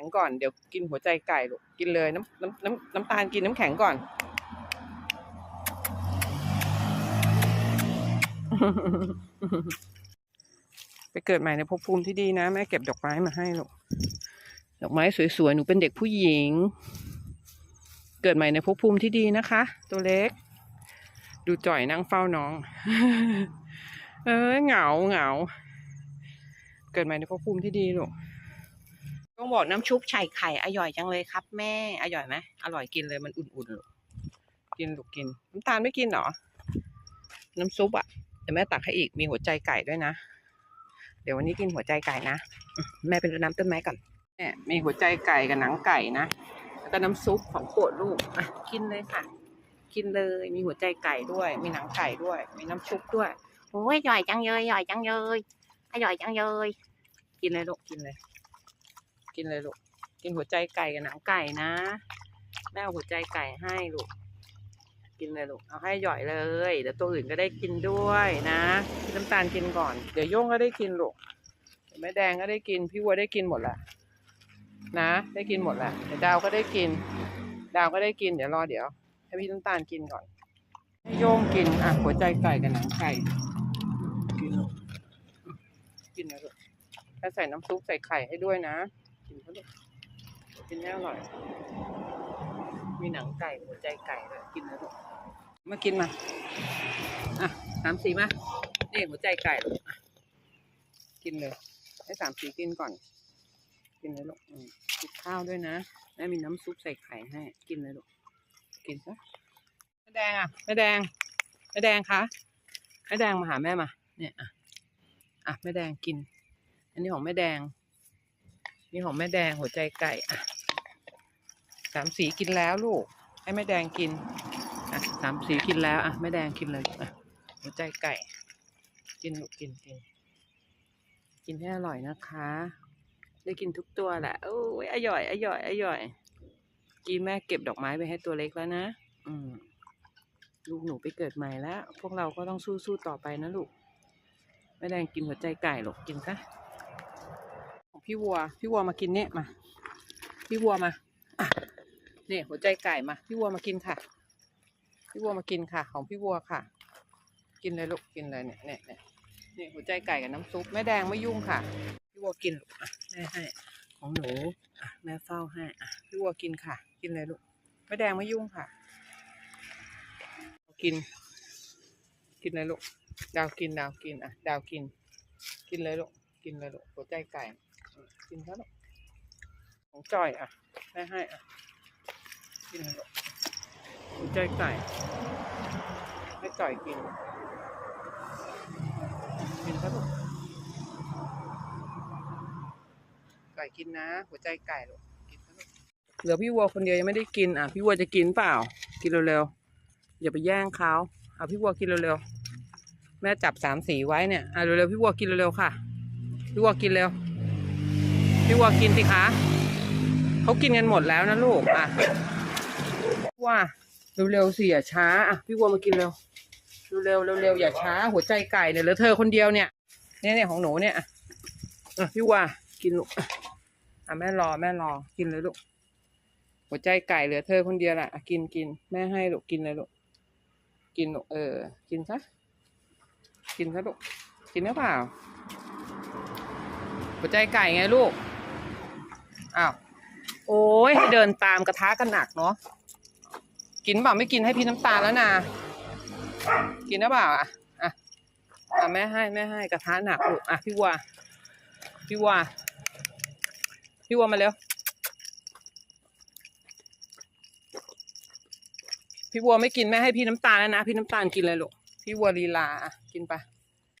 ข็งก่อน เดี๋ยวกินหัวใจไก่ลูกกินเลยน้ำน้ำน้ำน้ำตาลกินน้ำแข็งก่อน ไปเกิดใหม่ในภพภูมิที่ดีนะ แม่เก็บดอกไม้มาให้ลูกดอกไม้สวยๆ หนูเป็นเด็กผู้หญิง เกิดใหม่ในภพภูมิที่ดีนะคะ ตัวเล็ก ดูจ่อยนั่งเฝ้าน้อง เอ้ยเหงาเหงา เกิดใหม่ในภพภูมิที่ดีลูก ต้องบอกน้ำชุบไข่ไข่อร่อยจังเลยครับ แม่ อร่อยไหมอร่อยกินเลยมันอุ่นๆลูกกินลูกกินน้ำตาลไม่กินเหรอ น้ำซุปอะเดี๋ยวแม่ตักให้อีกมีหัวใจไก่ด้วยนะ เดี๋ยววันนี้กินหัวใจไก่นะแม่เป็นน้ำต้นไม้ก่อนแม่มีหัวใจไก่กับหนังไก่นะแล้วก็น้ำซุปของโปรดลูกอะกินเลยค่ะ กินเลยมีหัวใจไก่ด้วย มีหนังไก่ด้วย มีน้ำซุปด้วยโอ้ยอร่อยจังเลยอร่อยจังเลยอร่อยจังเลยกินเลยลูกกินเลย กินเลยลูก กินหัวใจไก่กับหนังไก่นะแม่เอาหัวใจไก่ให้ลูก กินเลยลูก เอาให้หย่อยเลย เดี๋ยวตัวอื่นก็ได้กินด้วยนะพี่น้ำตาลกินก่อน เดี๋ยวโย่งก็ได้กินลูกเดี๋ยวแม่แดงก็ได้กิน พี่วัวได้กินหมดละนะ ได้กินหมดละเดี๋ยวดาวก็ได้กิน ดาวก็ได้กิน เดี๋ยวรอเดี๋ยว ให้พี่น้ำตาลกินก่อน ให้โย่งกิน อะ หัวใจไก่กับหนังไก่ กินลูกกินนะลูกถ้าใส่น้ำซุปใส่ไข่ให้ด้วยนะ กินเขาด้วยกินแน่อร่อย มีหนังไก่หัวใจไก่ด้วยกินนะลูกมากินมา อะสามสีมานี่หัวใจไก่ลูกกินเลย ให้สามสีกินก่อน กินเลยลูกกินข้าวด้วยนะแม่มีน้ำซุปใส่ไข่ให้ กินเลยลูก กินซะแม่แดงอะแม่แดงแม่แดงคะแม่แดงมาหาแม่มา เนี่ยอะอะแม่แดงกิน อันนี้ของแม่แดง นี่ของแม่แดงหัวใจไก่อะสามสีกินแล้วลูก ให้แม่แดงกินอะสามสีกินแล้วอะแม่แดงกินเลยอะหัวใจไก่ กินลูกกินกินกินให้อร่อยนะคะ ได้กินทุกตัวแหละโอ้ยอร่อยอร่อยอร่อยกีแม่เก็บดอกไม้ไปให้ตัวเล็กแล้วนะอืมลูกหนูไปเกิดใหม่แล้ว พวกเราก็ต้องสู้ๆต่อไปนะลูกแม่แดงกินหัวใจไก่หรอกกินซะ พี่วัว พี่วัวมากินเนี่ยมา พี่วัวมาเนี่ยหัวใจไก่มา พี่วัวมากินค่ะ พี่วัวมากินค่ะ ของพี่วัวค่ะ กินเลยลูกกินเลยเนี่ยเนี่ยเนี่ยเนี่ยหัวใจไก่กับน้ำซุปแม่แดงไม่ยุ่งค่ะ พี่วัวกินลูกแม่ให้ของหนูแม่เฝ้าให้อะพี่วัวกินค่ะ กินเลยลูกแม่แดงไม่ยุ่งค่ะ กิน กินเลยลูกดาวกินดาวกินอะ ดาวกิน กินเลยลูกกินเลยลูกหัวใจไก่ กินครับลูกของจอยอะแม่ให้อะกินเลยลูกหัวใจไก่ให้จอยกิน กินครับลูกไก่กินนะ หัวใจไก่ลูกกินครับลูกเหลือพี่วัวคนเดียวยังไม่ได้กินอะพี่วัวจะกินเปล่า กินเร็วๆอย่าไปแย่งเขาเอาพี่วัวกินเร็วๆแม่จับสามสีไว้เนี่ยอะเร็วๆพี่วัวกินเร็วๆค่ะพี่วัวกินเร็ว พี่วัวกินสิคะเขากินกันหมดแล้วนะลูกอะว่าเร็วๆสิอย่าช้าอะพี่วัวมากินเร็วเร็วๆเร็วๆอย่าช้า หัวใจไก่เนี่ยเหลือเธอคนเดียวเนี่ยเนี่ยเนี่ยของหนูเนี่ยอะพี่วัวกินลูกอะแม่รอแม่รอกินเลยลูกหัวใจไก่เหลือเธอคนเดียวแหละอะกินกินแม่ให้ลูกกินเลยลูกกินลูกเออ กินซะกินซะลูกกินหรือเปล่าหัวใจไก่ไงลูก อ้าว โอ้ยให้เดินตามกระทะกันหนักเนาะ กินเปล่าไม่กินให้พี่น้ำตาลแล้วนะ กินหรือเปล่าอะอะอะแม่ให้แม่ให้กระทะหนักลูกอะพี่วัว พี่วัว พี่วัวมาเร็ว พี่วัวไม่กินแม่ให้พี่น้ำตาลแล้วนะ พี่น้ำตาลกินเลยลูก พี่วัวลีลาอะกินไป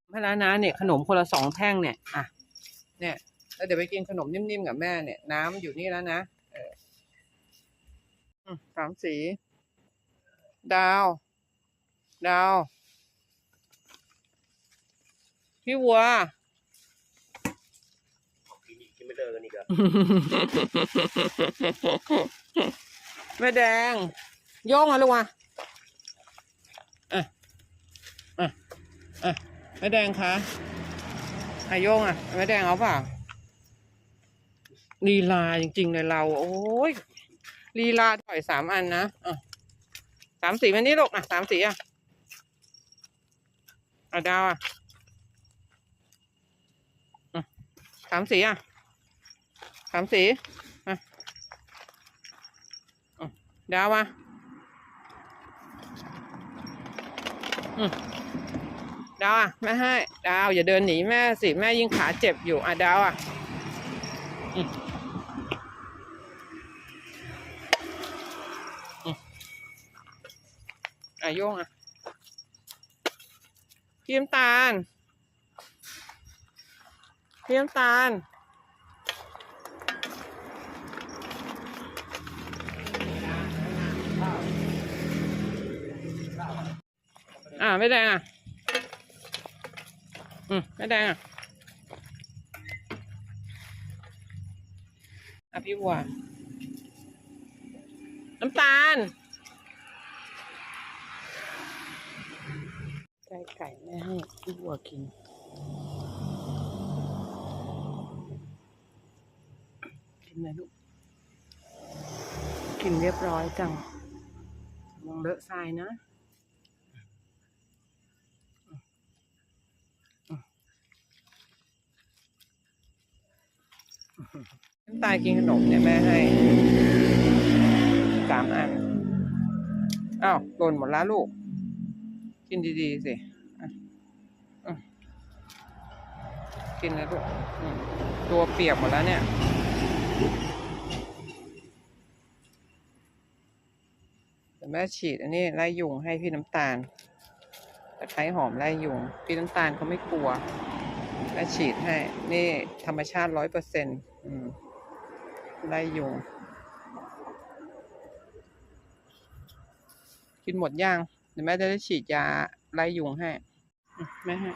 ให้แล้วนะเนี่ยขนมคนละสองแท่งเนี่ย อะ เนี่ย แล้วเดี๋ยวไปกินขนมนิ่มๆกับแม่เนี่ยน้ำอยู่นี่แล้วนะเอออืมสามสี ดาว ดาว พี่วัวกินอีกกินไม่เลิกกันอีกอะแม่แดงโยงมาลูกมาอะอะอะแม่แดงคะอะโยงอะแม่แดงเอาเปล่า ลีลาจริง ๆ เลยเรา โอ้ยลีลาถอยสามอันนะอะสามสีมันนี่ลูกอะสามสีอะอะดาวอะสามสีอะสามสีอะดาวอะดาวอะแม่ให้ ดาวอย่าเดินหนีแม่สิ แม่ยิ่งขาเจ็บอยู่อะดาวอะ โยงอะพี่น้ำตาลพี่น้ำตาลอ่าไม่แดงอะ อืมไม่แดงอะ อะพี่บัวน้ำตาล ไก่ไก่แม่ให้พี่บัวกิน กินเลยลูก กินเรียบร้อยจังมองเลอะทรายนะน้ำตาลกินขนมเนี่ยแม่ให้สามอัน อ้าวหล่นหมดแล้วลูก กินดีๆสิกินแล้วลูกตัวเปียกหมดแล้วเนี่ยแม่ฉีดอันนี้ไล่ยุงให้พี่น้ำตาลตะไคร้หอมไล่ยุง พี่น้ำตาลเขาไม่กลัวแม่ฉีดให้ นี่ธรรมชาติร้อยเปอร์เซ็นต์ไล่ยุง กินหมดย่าง เดี๋ยวแม่จะได้ฉีดยาไล่ยุงให้อืมแม่ให้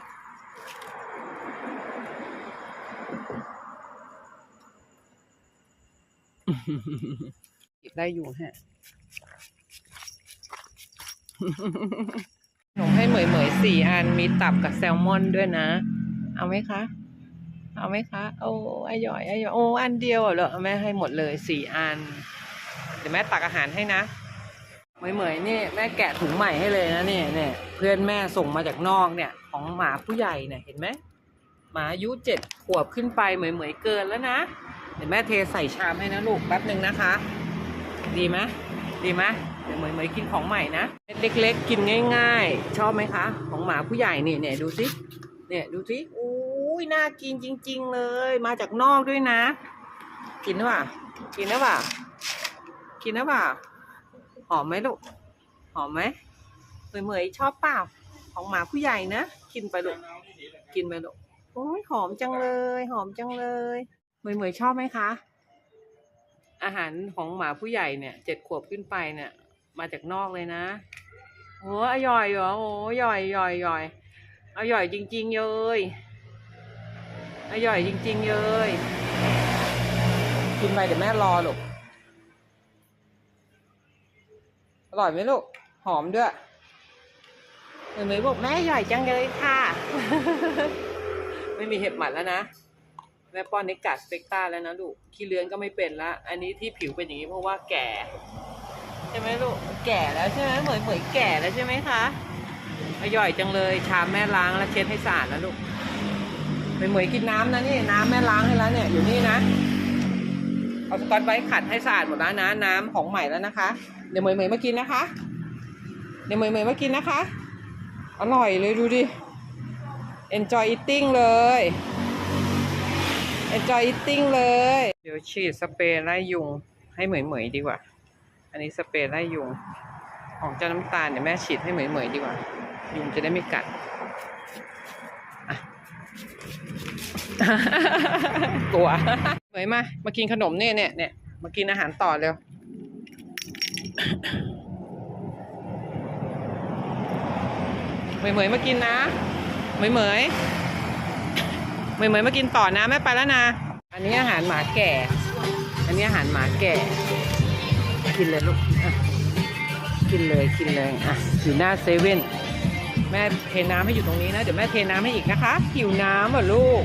ฉีดไล่ยุงให้หนูให้เหมยเหมยสี่อัน มีตับกับแซลมอนด้วยนะ เอาไหมคะ เอาไหมคะ โอ้อร่อยอร่อยโอ้ อันเดียวเหรอแม่ให้หมดเลยสี่อัน เดี๋ยวแม่ตักอาหารให้นะ เหมยเหมยนี่แม่แกะถุงใหม่ให้เลยนะเนี่ยเนี่ยเพื่อนแม่ส่งมาจากนอกเนี่ย ของหมาผู้ใหญ่เนี่ยเห็นไหมหมาอายุเจ็ดขวบขึ้นไปเหมยเหมยเกินแล้วนะเดี๋ยวแม่เทใส่ชามให้นะลูกแป๊บหนึ่งนะคะ ดีไหมดีไหมเดี๋ยวเหมยเหมยกินของใหม่นะเดเล็กๆกินง่าย ๆ ชอบไหมคะ ของหมาผู้ใหญ่นี่เนี่ยดูสิเนี่ยดูสิอุ้ยน่ากินจริง ๆ เลย มาจากนอกด้วยนะ กินหรือเปล่ากินหรือเปล่ากินหรือเปล่า หอมไหมลูก หอมไหมเหมยเหมยชอบเปล่า ของหมาผู้ใหญ่นะ กินไปลูก กินไปลูก โอ้ยหอมจังเลย หอมจังเลยเหมยเหมยชอบไหมคะ อาหารของหมาผู้ใหญ่เนี่ยเจ็ดขวบขึ้นไปเนี่ย มาจากนอกเลยนะโอ้อร่อยเหรอโอ้อร่อยอร่อยอร่อยอร่อยจริง ๆ เลยอร่อยจริง ๆ เลย กินไปเดี๋ยวแม่รอลูก ร่อยไหมลูก หอมด้วยเหมือนบอกแม่อร่อยจังเลยค่ะ ไม่มีเห็บหมัดแล้วนะแม่ป้อนนิกาสเปกต้าแล้วนะลูกขี้เลือนก็ไม่เป็นละ อันนี้ที่ผิวเป็นอย่างนี้เพราะว่าแก่ ใช่ไหมลูก แก่แล้วใช่ไหมเหมือนเหมือนแก่แล้วใช่ไหมคะอร่อยจังเลย ชามแม่ล้างแล้วเช็ดให้สะอาดนะลูกเหมยเหมยกินน้ำนะนี่ น้ำแม่ล้างให้แล้วเนี่ยอยู่นี่นะ เอาสกอตไว้ขัดให้สะอาดหมดแล้วนะน้ำของใหม่แล้วนะคะ เดี๋ยวเหมยเหมยมากินนะคะ เดี๋ยวเหมยเหมยมากินนะคะ อร่อยเลยดูดิ enjoy eating เลย enjoy eating เลย เดี๋ยวฉีดสเปรย์ไล่ยุงให้เหมยเหมยดีกว่า อันนี้สเปรย์ไล่ยุง ของเจ้าน้ำตาลเดี๋ยวแม่ฉีดให้เหมยเหมยดีกว่า ยุงจะได้ไม่กัดอะกลัว เหมยมา มากินขนมเนี่ยเนี่ยเนี่ยมากินอาหารต่อเร็วเหมยเหมยมากินนะเหมยเหมยเหมยเหมยมากินต่อนะแม่ไปแล้วนะ อันนี้อาหารหมาแก่ อันนี้อาหารหมาแก่ กินเลยลูกกินเลยกินเลยอะอยู่หน้าเซเว่นแม่เทน้ำให้อยู่ตรงนี้นะ เดี๋ยวแม่เทน้ำให้อีกนะคะหิวน้ำเหรอลูก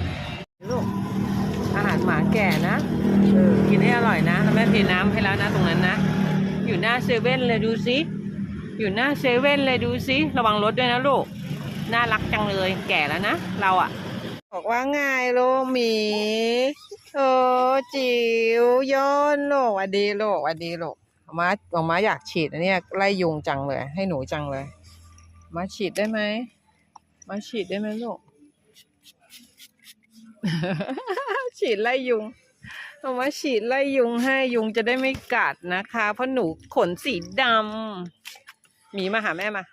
แก่นะกเออกินให้อร่อยนะแล้วแม่เทน้ำให้แล้วนะตรงนั้นนะ อยู่หน้าเซเว่นเลยดูสิอยู่หน้าเซเว่นเลยดูสิระวังรถด้วยนะลูกน่ารักจังเลยแก่แล้วนะเราอะบอกว่าไงลูกหมีโอ้จิ๋วย้อนลูกหวัดดีลูกหวัดดีลูกหมาหมาอยากฉีดอันนี้ไล่ยุงจังเลย ให้หนูจังเลย มาฉีดได้ไหมมาฉีดได้ไหมลูก ฉีดไล่ยุงเอามาฉีดไล่ยุงให้ยุงจะได้ไม่กัดนะคะ เพราะหนูขนสีดำหมีมาหาแม่มา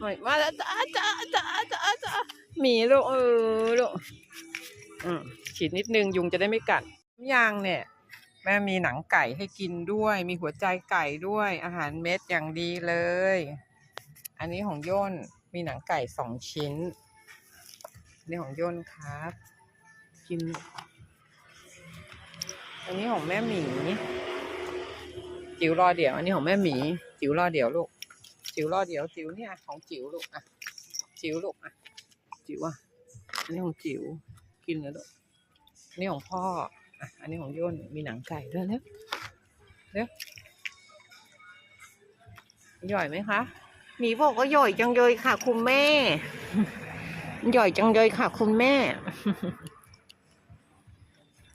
หน่อยมาจ้าจ้าจ้าจ้าจ้าหมีลูกเออลูกอืมฉีดนิดนึงยุงจะได้ไม่กัดยางเนี่ย แม่มีหนังไก่ให้กินด้วย มีหัวใจไก่ด้วย อาหารเม็ดอย่างดีเลย อันนี้ของย่นมีหนังไก่สองชิ้น นนี้ของย่นครับ กิน อันนี้ของแม่หมีจิ๋วรอเดี๋ยว อันนี้ของแม่หมีจิ๋วรอเดี๋ยวลูก จิ๋วรอเดี๋ยวจิ๋วเนี่ยของจิ๋วลูกอะจิ๋วลูกอะจิ๋วอะอันนี้ของจิ๋วกินแล้วลูกอันนี้ของพ่ออะอันนี้ของย่นมีหนังไก่ด้วยเร็วเร็วย่อยไหมคะหมีบอกว่าหย่อยจังเลยค่ะ คุณแม่ หย่อยจังเลยค่ะ คุณแม่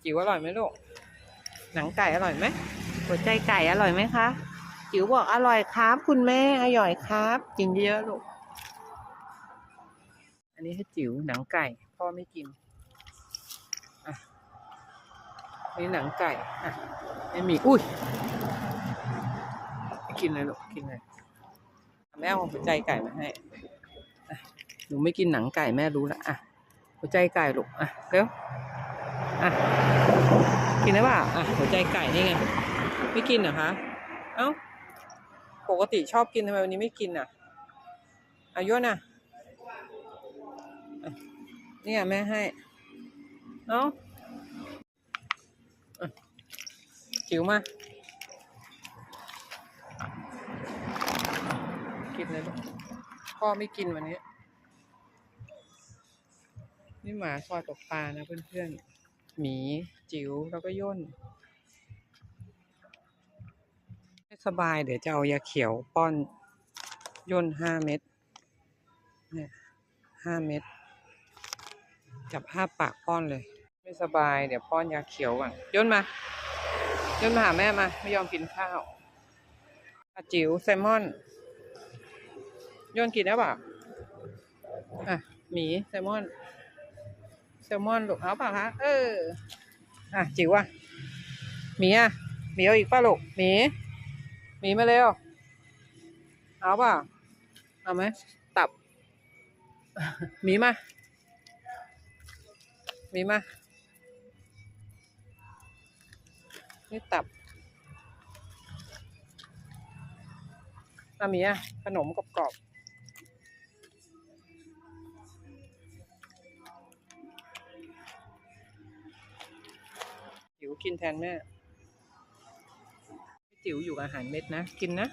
จิ๋วอร่อยไหมลูก หนังไก่อร่อยไหมหัวใจไก่อร่อยไหมคะ จิ๋วบอกอร่อยครับ คุณแม่อร่อยครับกินเยอะลูก อันนี้ให้จิ๋วหนังไก่ พ่อไม่กินอะนี่หนังไก่อะไม่มีอุ้ยไม่กินเลยลูกกินเลยแม่เอาหัวใจไก่มาให้อะ หนูไม่กินหนังไก่แม่รู้ละอะหัวใจไก่ลูกอะเร็วอะกินได้ป่ะอะหัวใจไก่นี่ไงไม่กินเหรอคะเอ้าปกติชอบกินทำไมวันนี้ไม่กินอะอายุน่ะเนี่ยแม่ให้เอ้าะจิ๋วมา กินเลยพ่อไม่กินวันนี้ นี่หมาคอยตกปลานะเพื่อนๆ หมีจิ๋วแล้วก็ย่นไม่สบายเดี๋ยวจะเอายาเขียวป้อนย่นห้าเม็ดเนี่ยห้าเม็ดจับห้าปากป้อนเลย ไม่สบายเดี๋ยวป้อนยาเขียวก่อนย่นมาย่นมาหาแม่มา ไม่ยอมกินข้าวอะจิ๋วแซลมอนย่นกินได้ป่ะอะหมีแซลมอน ซลมอนลูกเอาเปล่ะคะเอออะจิ๋วอะหมีอะหมีเอาอีกป่ะลูกหมีหมีมาเร็วเอาเปล่ะเอาไหมตับหมีมาหมีมานี่ตับอะหมีอะขนมกรอบๆ กินแทนแม่จิ๋วอยู่อาหารเม็ดนะ กินนะ